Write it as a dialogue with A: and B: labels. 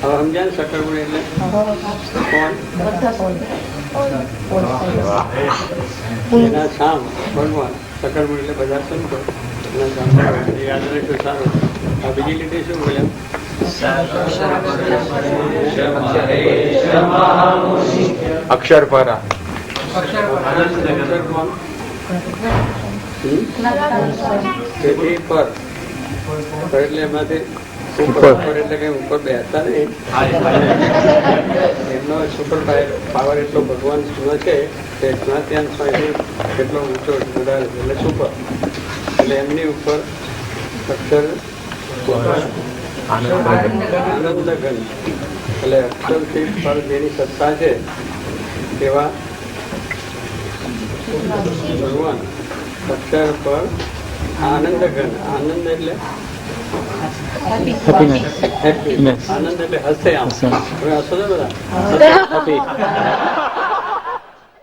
A: સમજ્યા સક્કરપુડી એટલે? કોણ? એના શામ ભગવાન. સક્કરપુડી એટલે બધા સંતો એના શામ યાદ રાખ્યું સારું. આ બીજી લીટી શું બોલ્યા
B: અક્ષર પરા
A: અક્ષર તેથી પર એટલે એમાંથી એટલે કઈ ઉપર બેસતા નહીં. એમનો સુપર પાવર એટલો ભગવાન સુનો છે કે જ્ઞાત્યાન સ્વામી કેટલો ઊંચો વધારે એટલે એટલે એમની ઉપર અક્ષર આનંદ એટલે અક્ષરથી પર જેની સત્તા છે તેવા ભગવાન અક્ષર પર આનંદ ઘન આનંદ એટલે
B: happiness. happiness.
A: happiness.
B: happy.